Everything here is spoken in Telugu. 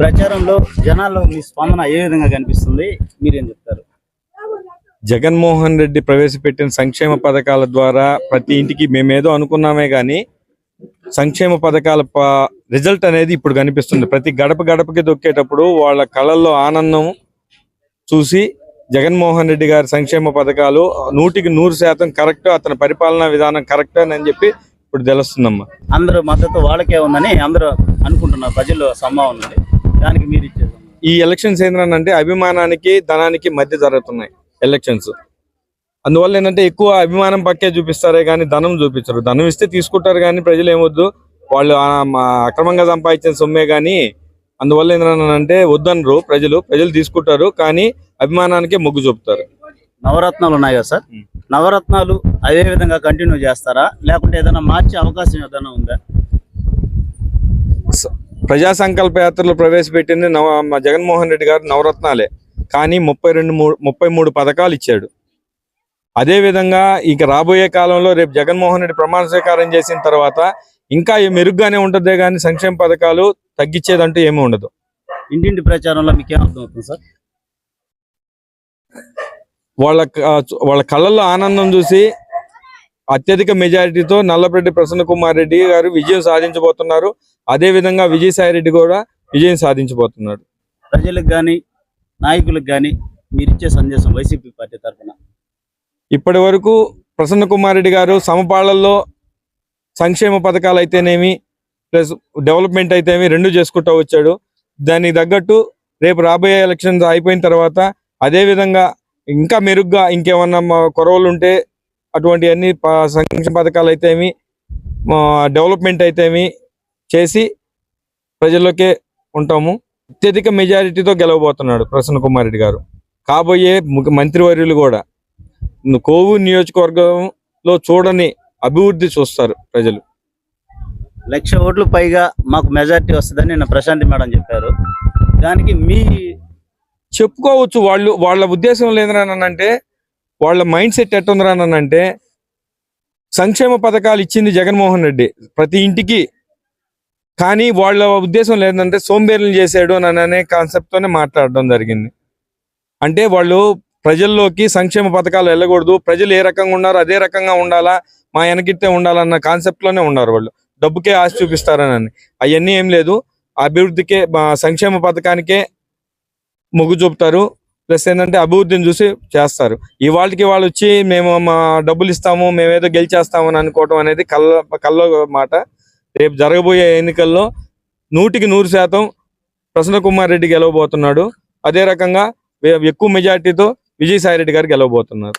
ప్రచారంలో జనాల్లో మీ స్పందన ఏ విధంగా కనిపిస్తుంది? మీరేం చెప్తారు? జగన్మోహన్ రెడ్డి ప్రవేశపెట్టిన సంక్షేమ పథకాల ద్వారా ప్రతి ఇంటికి మేమేదో అనుకున్నామే గాని సంక్షేమ పథకాల రిజల్ట్ అనేది ఇప్పుడు కనిపిస్తుంది. ప్రతి గడప గడపకి దొక్కేటప్పుడు వాళ్ళ కళల్లో ఆనందం చూసి జగన్మోహన్ రెడ్డి గారి సంక్షేమ పథకాలు నూటికి నూరు శాతం కరెక్ట్ అతని పరిపాలనా విధానం కరెక్ట్ అని చెప్పి ఇప్పుడు తెలుస్తుందమ్మా. అందరూ మద్దతు వాళ్ళకే ఉందని అందరూ అనుకుంటున్నారు ప్రజల్లో సంభావన దానికి మీరు ఇచ్చేది. ఈ ఎలక్షన్స్ ఏంటంటే అభిమానానికి ధనానికి మధ్య జరుగుతున్నాయి ఎలక్షన్స్. అందువల్ల ఏంటంటే ఎక్కువ అభిమానం పక్కే చూపిస్తారే కానీ ధనం చూపించరు. ధనం ఇస్తే తీసుకుంటారు కానీ ప్రజలు ఏమొద్దు. వాళ్ళు అక్రమంగా సంపాదించిన సొమ్మే కానీ అందువల్ల ఏంటంటే వద్దనరు ప్రజలు. ప్రజలు తీసుకుంటారు కానీ అభిమానానికే మొగ్గు చూపుతారు. నవరత్నాలు ఉన్నాయి కదా సార్. నవరత్నాలు అదే విధంగా కంటిన్యూ చేస్తారా? లేకుంటే ఏదైనా మార్చే అవకాశం ఏదైనా ఉందా? ప్రజా సంకల్ప యాత్రలు ప్రవేశపెట్టింది నవ జగన్మోహన్ రెడ్డి గారు నవరత్నాలే. కానీ ముప్పై రెండు మూడు ముప్పై మూడు పథకాలు ఇచ్చాడు. అదే విధంగా ఇక రాబోయే కాలంలో రేపు జగన్మోహన్ రెడ్డి ప్రమాణ స్వీకారం చేసిన తర్వాత ఇంకా మెరుగ్గానే ఉంటుందే కానీ సంక్షేమ పథకాలు తగ్గించేదంటూ ఏమీ ఉండదు. ఇంటింటి ప్రచారంలో మీకు ఏం అర్థం అవుతుంది సార్? వాళ్ళ వాళ్ళ కళ్ళల్లో ఆనందం చూసి అత్యధిక మెజారిటీతో నల్లపరెడ్డి ప్రసన్న కుమార్ రెడ్డి గారు విజయం సాధించబోతున్నారు. అదే విధంగా విజయసాయి రెడ్డి కూడా విజయం సాధించబోతున్నాడు. ప్రజలకు కానీ నాయకులకు కానీ మీరు ఇచ్చే సందేశం వైసీపీ పార్టీ తరఫున. ఇప్పటి వరకు ప్రసన్న కుమార్ రెడ్డి గారు సమపాళ్ళలో సంక్షేమ పథకాలు అయితేనేమి ప్లస్ డెవలప్మెంట్ అయితేనేమి రెండు చేసుకుంటూ వచ్చాడు. దానికి తగ్గట్టు రేపు రాబోయే ఎలక్షన్స్ అయిపోయిన తర్వాత అదే విధంగా ఇంకా మెరుగ్గా ఇంకేమన్నా కొరవలు ఉంటే అటువంటి ప సంక్షేమ పథకాలు అయితేమి డెవలప్మెంట్ అయితేమి చేసి ప్రజల్లోకే ఉంటాము. అత్యధిక మెజారిటీతో గెలవబోతున్నాడు ప్రసన్న కుమార్ రెడ్డి గారు. కాబోయే మంత్రివర్యులు కూడా కోవు నియోజకవర్గంలో చూడని అభివృద్ధి చూస్తారు ప్రజలు. లక్ష ఓట్లు పైగా మాకు మెజారిటీ వస్తుందని నిన్న ప్రశాంతి మేడం చెప్పారు. దానికి మీ చెప్పుకోవచ్చు వాళ్ళు వాళ్ళ ఉద్దేశం లేదనంటే వాళ్ళ మైండ్ సెట్ ఎట్టుందరానంటే సంక్షేమ పథకాలు ఇచ్చింది జగన్మోహన్ రెడ్డి ప్రతి ఇంటికి. కానీ వాళ్ళ ఉద్దేశం లేదంటే సోంబేర్లు చేసాడు అని అనే కాన్సెప్ట్ తోనే మాట్లాడడం జరిగింది. అంటే వాళ్ళు ప్రజల్లోకి సంక్షేమ పథకాలు వెళ్ళకూడదు ప్రజలు ఏ రకంగా ఉన్నారో అదే రకంగా ఉండాలా మా వెనకిట్టే ఉండాలన్న కాన్సెప్ట్లోనే ఉన్నారు వాళ్ళు. డబ్బుకే ఆశ చూపిస్తారని అవన్నీ ఏం లేదు. అభివృద్ధికే మా సంక్షేమ పథకానికే మొగ్గు చూపుతారు. ప్లస్ ఏంటంటే అభివృద్ధిని చూసి చేస్తారు. ఇవాళకి వాళ్ళు వచ్చి మేము మా డబ్బులు ఇస్తాము మేమేదో గెలిచేస్తాము అని అనుకోవడం అనేది కళ్ళ కల్లో మాట. రేపు జరగబోయే ఎన్నికల్లో నూటికి నూరు శాతం ప్రసన్న కుమార్ రెడ్డి గెలవబోతున్నాడు. అదే రకంగా ఎక్కువ మెజార్టీతో విజయసాయి రెడ్డి గారు గెలవబోతున్నారు.